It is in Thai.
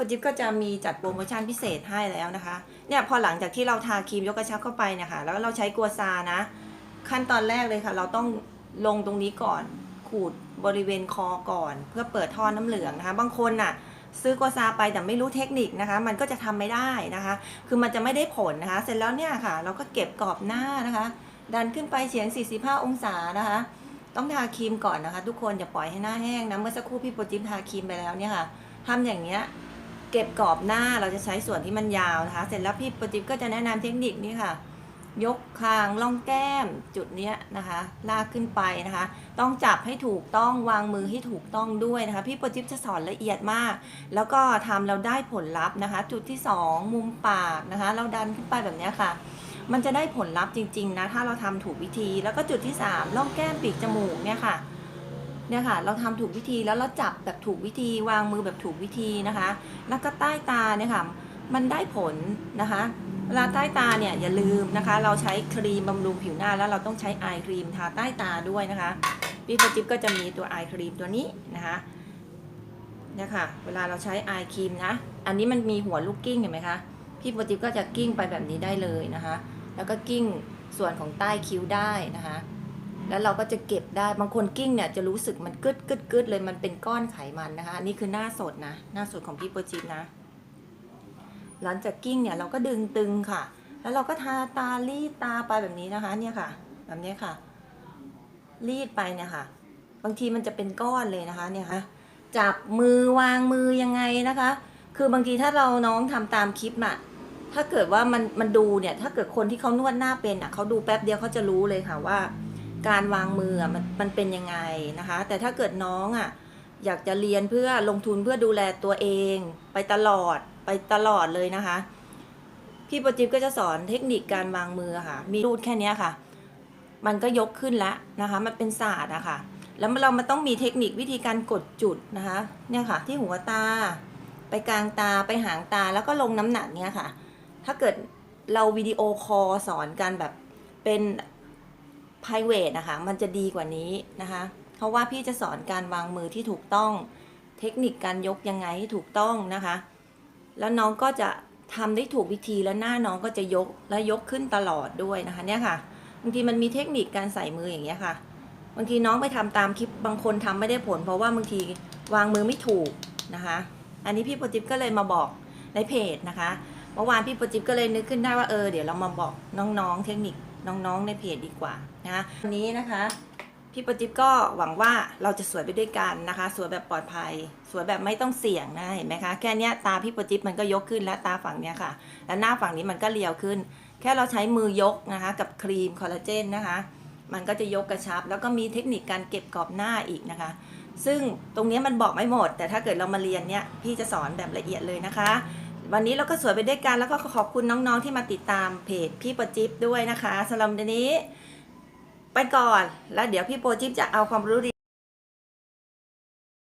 ปจิ๊บก็จะมีจัดโปรโมชั่นพิเศษให้แล้วนะคะ เนี่ยพอหลังจากที่เราทาครีมยกกระชับเข้าไปเนี่ยค่ะแล้วเราใช้กัวซานะ ขั้นตอนแรกเลยค่ะ เราต้องลงตรงนี้ก่อน ขูดบริเวณคอก่อน เพื่อเปิดท่อน้ำเหลืองนะคะ บางคนน่ะซื้อกัวซาไปแต่ไม่รู้เทคนิคนะคะ มันก็จะทำไม่ได้นะคะ คือมันจะไม่ได้ผลนะคะ เสร็จแล้วเนี่ยค่ะ เราก็เก็บกรอบหน้านะคะ ดันขึ้นไปเฉียง 45 องศานะคะ ต้องทาครีมก่อนนะคะ ทุกคนอย่าปล่อยให้หน้าแห้งนะเมื่อสักครู่พี่โปรจิมทาครีมไปแล้วเนี่ยค่ะทำอย่างเนี้ย เก็บกรอบหน้าเราจะใช้ส่วนที่มันยาวนะคะ เสร็จแล้วพี่ปจิมก็จะแนะนำเทคนิคนี้ค่ะ ยกคางล่องแก้มจุดเนี้ยนะคะ ลากขึ้นไปนะคะ ต้องจับให้ถูกต้องวางมือให้ถูกต้องด้วยนะคะ พี่ปจิมจะสอนละเอียดมาก แล้วก็ทำเราได้ผลลัพธ์นะคะ จุดที่สองมุมปากนะคะ เราดันขึ้นไปแบบนี้ค่ะมันจะได้ผลลัพธ์จริง ๆ นะ ถ้าเราทำถูกวิธี แล้วก็จุดที่3ร่องแก้มปีกจมูกเนี่ยค่ะ เนี่ยค่ะเราทำถูกวิธีแล้วเราจับแบบถูกวิธีวางมือแบบถูกวิธีนะคะ แล้วก็ใต้ตาเนี่ยค่ะมันได้ผลนะคะเวลาใต้ตาเนี่ยอย่าลืมนะคะ เราใช้ครีมบำรุงผิวหน้าแล้วเราต้องใช้ไอครีมทาใต้ตาด้วยนะคะพี่ประจิ๊บก็จะมีตัวไอครีมตัวนี้นะคะเนี่ยค่ะเวลาเราใช้ไอครีมนะ อันนี้มันมีหัวลูกกิ้งเห็นไหมคะพี่ปรติปก็จะกิ้งไปแบบนี้ได้เลยนะคะ แล้วก็กิ้งส่วนของใต้คิ้วได้นะคะ แล้วเราก็จะเก็บได้บางคนกิ้งเนี่ยจะรู้สึกมันกึดกึดกึดเลยมันเป็นก้อนไขมันนะคะ อันนี้คือหน้าสดนะ หน้าสดของพี่โปรจิปนะ หลังจากกิ้งเนี่ยเราก็ดึงตึงค่ะ แล้วเราก็ทาตารีดตาไปแบบนี้นะคะ เนี่ยค่ะ แบบนี้ค่ะ รีดไปเนี่ยค่ะ บางทีมันจะเป็นก้อนเลยนะคะ เนี่ยค่ะจับมือวางมือยังไงนะคะ คือบางทีถ้าเราน้องทำตามคลิปอะถ้าเกิดว่ามันมันดูเนี่ย ถ้าเกิดคนที่เขานวดหน้าเป็นอะเขาดูแป๊บเดียวเขาจะรู้เลยค่ะว่า การวางมือมันมันเป็นยังไงนะคะ แต่ถ้าเกิดน้องอะอยากจะเรียนเพื่อลงทุนเพื่อดูแลตัวเอง ไปตลอดไปตลอดเลยนะคะ พี่ปรจิบก็จะสอนเทคนิคการวางมือค่ะ มีรูดแค่นี้ค่ะ มันก็ยกขึ้นแล้วนะคะ มันเป็นศาสตร์อะค่ะ แล้วเรามันต้องมีเทคนิควิธีการกดจุดนะคะ เนี่ยค่ะ ที่หัวตา ไปกลางตาไปหางตาแล้วก็ลงน้ำหนักเนี่ยค่ะ ถ้าเกิดเราวิดีโอคอลสอนกันแบบเป็น private นะคะ มันจะดีกว่านี้นะคะ เพราะว่าพี่จะสอนการวางมือที่ถูกต้อง เทคนิคการยกยังไงให้ถูกต้องนะคะ แล้วน้องก็จะทำได้ถูกวิธีแล้วหน้าน้องก็จะยกและยกขึ้นตลอดด้วยนะคะเนี่ยค่ะบางทีมันมีเทคนิคการใส่มืออย่างเงี้ยค่ะบางทีน้องไปทำตามคลิปบางคนทำไม่ได้ผล เพราะว่าบางทีวางมือไม่ถูกนะคะ อันนี้พี่โปรจิบก็เลยมาบอกในเพจนะคะเมื่อวานพี่โปรจิบก็เลยนึกขึ้นได้ว่าเออเดี๋ยวเรามาบอกน้องๆเทคนิค น้องๆในเพจดีกว่านะคะวันนี้นะคะ พี่ปรจิบก็หวังว่าเราจะสวยไปด้วยกันนะคะ สวยแบบปลอดภัย สวยแบบไม่ต้องเสี่ยงนะเห็นไหมคะแค่นี้ตาพี่ปรจิบมันก็ยกขึ้นแล้วตาฝั่งเนี้ยค่ะ แล้วหน้าฝั่งนี้มันก็เรียวขึ้น แค่เราใช้มือยกนะคะกับครีมคอลลาเจนนะคะมันก็จะยกกระชับ แล้วก็มีเทคนิคการเก็บกรอบหน้าอีกนะคะ ซึ่งตรงนี้มันบอกไม่หมด แต่ถ้าเกิดเรามาเรียนเนี่ยพี่จะสอนแบบละเอียดเลยนะคะ วันนี้เราก็สวยไปด้วยกันแล้วก็ขอบคุณน้องๆที่มาติดตามเพจพี่โปรจิ๊บด้วยนะคะสำหรับวันนี้ ไปก่อนแล้วเดี๋ยวพี่โปรจิ๊บจะเอาความรู้ดี